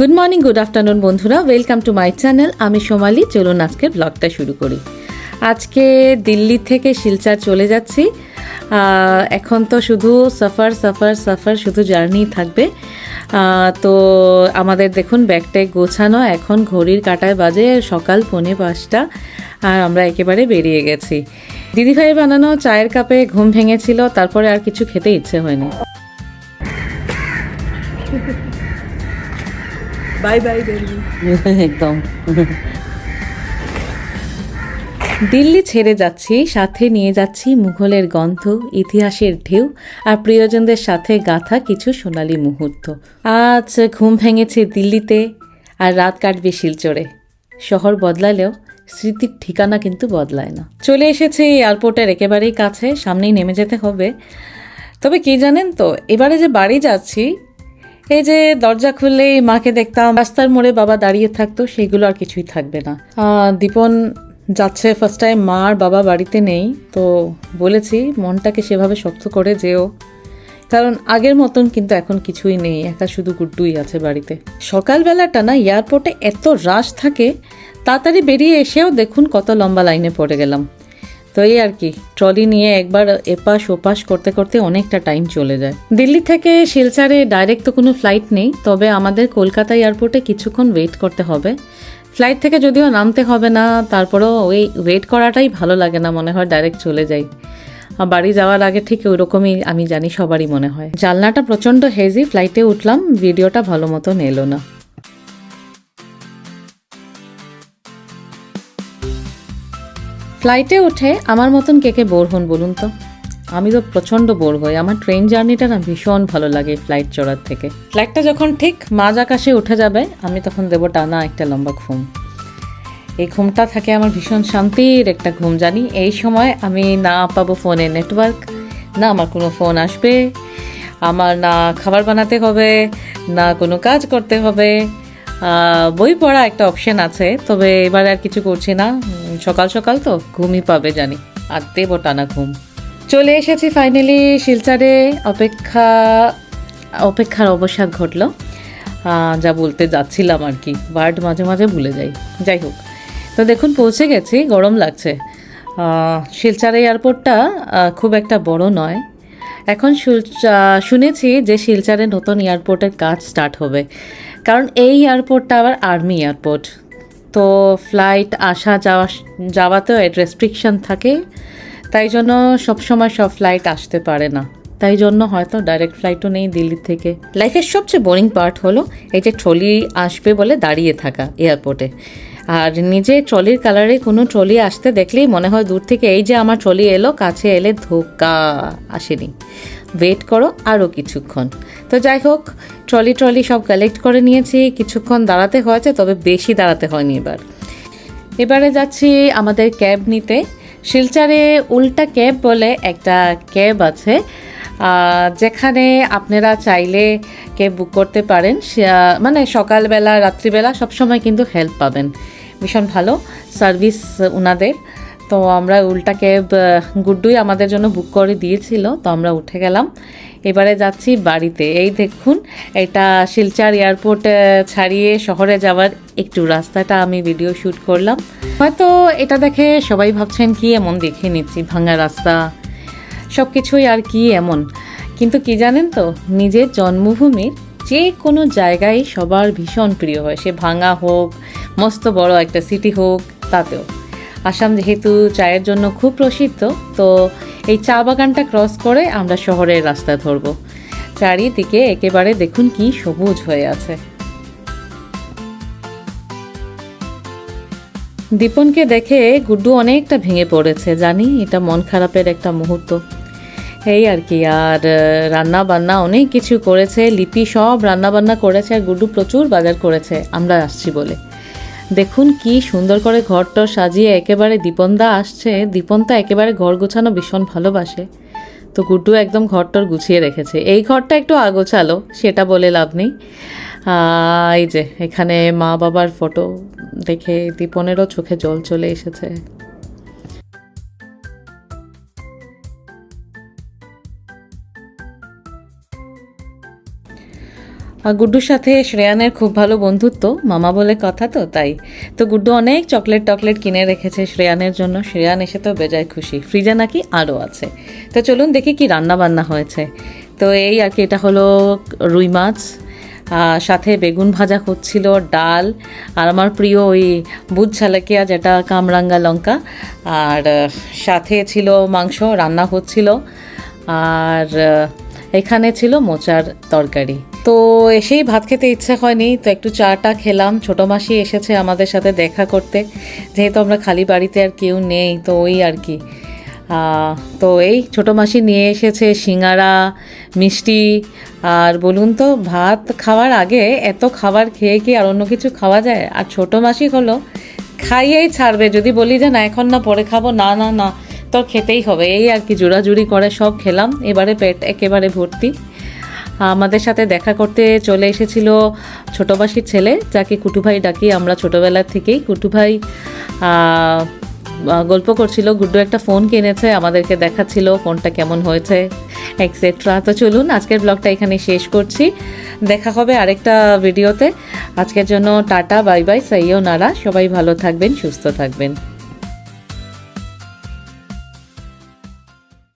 Good morning good afternoon বন্ধুরা। Welcome to my channel আমি সোমালি। চলুন আজকের ব্লগটা শুরু করি। আজকে দিল্লি থেকে শিলচর চলে যাচ্ছি। এখন তো শুধু সফর সফর সফর, শুধু জার্নি থাকবে। তো আমাদের দেখুন ব্যাগটায় গোছানো। এখন ঘড়ির কাটায় বাজে সকাল পৌনে পাঁচটা। আর আমরা একেবারে বেরিয়ে গেছি। দিদিভাইয়ের বানানো চায়ের কাপে ঘুম ভেঙেছিল। তারপরে আর কিছু খেতে ইচ্ছে হয়নি। বাই বাই দিল্লি একদম। দিল্লি ছেড়ে যাচ্ছি, সাথে নিয়ে যাচ্ছি মুঘলের গন্ধ, ইতিহাসের ঢেউ, আর প্রিয়জনদের সাথে গাথা কিছু সোনালি মুহূর্ত। আজ ঘুম ভেঙেছে দিল্লিতে, আর রাত কাটবে শিলচরে। শহর বদলালেও স্মৃতির ঠিকানা কিন্তু বদলায় না। চলে এসেছে এয়ারপোর্টের একেবারেই কাছে, সামনেই নেমে যেতে হবে। তবে কি জানেন তো, এবারে যে বাড়ি যাচ্ছি এই যে দরজা খুললেই মাকে দেখতাম, রাস্তার মোড়ে বাবা দাঁড়িয়ে থাকতো, সেগুলো আর কিছুই থাকবে না। দীপন যাচ্ছে ফার্স্ট টাইম মা আর বাবা বাড়িতে নেই, তো বলেছি মনটাকে সেভাবে শক্ত করে যেও। কারণ আগের মতন কিন্তু এখন কিছুই নেই একা শুধু গুড্ডুই আছে বাড়িতে। সকালবেলাটা না, এয়ারপোর্টে এত রাশ থাকে, তাড়াতাড়ি বেরিয়ে এসেও দেখুন কত লম্বা লাইনে পড়ে গেলাম। তো এই আর কি, ট্রলি নিয়ে একবার এপাশ ওপাশ করতে করতে অনেকটা টাইম চলে যায়। দিল্লি থেকে শিলচারে ডাইরেক্ট তো কোনো ফ্লাইট নেই, তবে আমাদের কলকাতা এয়ারপোর্টে কিছুক্ষণ ওয়েট করতে হবে। ফ্লাইট থেকে যদিও নামতে হবে না, তারপরেও ওই ওয়েট করাটাই ভালো লাগে না, মনে হয় ডাইরেক্ট চলে যাই। বাড়ি যাওয়ার আগে ঠিক ওইরকমই আমি জানি সবারই মনে হয়। জানলাটা প্রচণ্ড হেজি ফ্লাইটে উঠলাম ভিডিওটা ভালো মতন এলো না। ফ্লাইটে উঠে আমার মতন কে কে বোর হন বলুন তো? আমি তো প্রচণ্ড বোর হই। আমার ট্রেন জার্নিটা না ভীষণ ভালো লাগে ফ্লাইট চড়ার থেকে। ফ্লাইটটা যখন ঠিক মাঝ আকাশে উঠে যাবে, আমি তখন দেবো টানা একটা লম্বা ঘুম। এই ঘুমটা থাকে আমার ভীষণ শান্তির একটা ঘুম জানি। এই সময় আমি না পাবো ফোনে নেটওয়ার্ক না আমার কোনো ফোন আসবে, আমার না খাবার বানাতে হবে, না কোনো কাজ করতে হবে। বই পড়া একটা অপশন আছে, তবে এবার আর কিছু করছি না। সকাল সকাল তো ঘুমই পাবে জানি আর দেবো টানা ঘুম। চলে এসেছি ফাইনালি শিলচারে, অপেক্ষা, অপেক্ষার অবসাদ ঘটলো। যা বলতে যাচ্ছিলাম আর কি বার্ড মাঝে মাঝে ভুলে যাই। যাই হোক, তো দেখুন পৌঁছে গেছি, গরম লাগছে। শিলচর এয়ারপোর্টটা খুব একটা বড় নয় এখন শুনেছি যে শিলচরে নতুন এয়ারপোর্টের কাজ স্টার্ট হবে। কারণ এই এয়ারপোর্টটা আবার আর্মি এয়ারপোর্ট। তো ফ্লাইট আসা যাওয়া, যাওয়াতেও রেস্ট্রিকশন থাকে। তাই জন্য সবসময় সব ফ্লাইট আসতে পারে না। তাই জন্য হয়তো ডাইরেক্ট ফ্লাইটও নেই দিল্লি থেকে। লাইফের সবচেয়ে বোরিং পার্ট হলো এই যে ট্রলি আসবে বলে দাঁড়িয়ে থাকা এয়ারপোর্টে। আর নিজে ট্রলির কালারে কোনো ট্রলি আসতে দেখলেই মনে হয় দূর থেকে এই যে আমার ট্রলি এলো, কাছে এলে ধোকা আসেনি। ওয়েট করো আরও কিছুক্ষণ। তো যাই হোক, ট্রলি ট্রলি সব কালেক্ট করে নিয়েছি, কিছুক্ষণ দাঁড়াতে হয়েছে, তবে বেশি দাঁড়াতে হয়নি এবার। এবারে যাচ্ছি আমাদের ক্যাব নিতে। শিলচারে উল্টা ক্যাব বলে একটা ক্যাব আছে যেখানে আপনারা চাইলে ক্যাব বুক করতে পারেন। মানে সকালবেলা, রাত্রিবেলা সবসময় কিন্তু হেল্প পাবেন। ভীষণ ভালো সার্ভিস উনাদের। তো আমরা উল্টা ক্যাব গুড্ডুই আমাদের জন্য বুক করে দিয়েছিল, তো আমরা উঠে গেলাম। এবারে যাচ্ছি বাড়িতে। এই দেখুন, এটা শিলচার এয়ারপোর্ট ছাড়িয়ে শহরে যাওয়ার একটু রাস্তাটা আমি ভিডিও শ্যুট করলাম। হয়তো এটা দেখে সবাই ভাবছেন, কি এমন দেখে নিচ্ছি, ভাঙা রাস্তা। সব কিছুই আর কি এমন। কিন্তু কি জানেন তো, নিজের জন্মভূমির যে কোনো জায়গায় সবার ভীষণ প্রিয় হয়। সে ভাঙা হোক মস্ত বড় একটা সিটি হোক, তাতেও। আসাম যেহেতু চায়ের জন্য খুব প্রসিদ্ধ, তো এই চা বাগানটা ক্রস করে আমরা শহরের রাস্তা ধরব। চারিদিকে একেবারে দেখুন কি সবুজ হয়ে আছে। দীপনকে দেখে গুড্ডু অনেকটা ভেঙে পড়েছে, জানি এটা মন খারাপের একটা মুহূর্ত। এই আর কি, আর রান্না বান্না অনেক কিছু করেছে, লিপি সব রান্না বান্না করেছে, আর গুড্ডু প্রচুর বাজার করেছে, আমরা আসছি বলে। দেখুন কি সুন্দর করে ঘরটা সাজিয়ে একেবারে দীপনদা আসছে। দীপনদা একেবারে ঘর গোছানো ভীষণ ভালোবাসে। তো গুড্ডু একদম ঘরটর গুছিয়ে রেখেছে। এই ঘরটা একটু আগোছালো, সেটা বলে লাভ নেই। এই যে এখানে মা বাবার ফটো দেখে দীপনেরও চোখে জল চলে এসেছে। আর গুড্ডুর সাথে শ্রেয়ানের খুব ভালো বন্ধুত্ব, মামা বলে কথা তো, তাই। তো গুড্ডু অনেক চকলেট টকলেট কিনে রেখেছে শ্রেয়ানের জন্য। শ্রেয়ান এসে তো বেজায় খুশি। ফ্রিজে নাকি আরও আছে। তো চলুন দেখি কি রান্না বান্না হয়েছে। তো এই আর কি, এটা হলো রুই মাছ সাথে বেগুন ভাজা হচ্ছিল, ডাল, আর আমার প্রিয় ওই বুধ ছালাকিয়া যেটা কামরাঙ্গা লঙ্কা, আর সাথে ছিল মাংস, রান্না হচ্ছিল, আর এখানে ছিল মোচার তরকারি। তো এসেই ভাত খেতে ইচ্ছে হয়নি, তো একটু চাটা খেলাম। ছোটো মাসি এসেছে আমাদের সাথে দেখা করতে। যেহেতু আমরা খালি বাড়িতে আর কেউ নেই, তো ওই আর কি। তো এই ছোটো মাসি নিয়ে এসেছে সিঙ্গারা, মিষ্টি, আর বলুন তো, ভাত খাওয়ার আগে এত খাবার খেয়ে কি আর অন্য কিছু খাওয়া যায়? আর ছোটো মাসি হলো, খাইয়েই ছাড়বে। যদি বলি যে, না, এখন না, পরে খাব। না না না, তো খেতেই হবে। এই আর কি, জোড়াজুড়ি করে সব খেলাম। এবারে পেট একেবারে ভর্তি। আমাদের সাথে দেখা করতে চলে এসেছিল ছোটো মাসির ছেলে, যাকে কুটুভাই ডাকি। আমরা ছোটোবেলার থেকেই কুটুভাই গল্প করছিল। গুড্ডু একটা ফোন কিনেছে, আমাদেরকে দেখাচ্ছিল ফোনটা কেমন হয়েছে এক্সেট্রা তো চলুন, আজকের ব্লগটা এখানে শেষ করছি। দেখা হবে আরেকটা ভিডিওতে। আজকের জন্য টাটা, বাই বাই সাইও নারা সবাই ভালো থাকবেন, সুস্থ থাকবেন।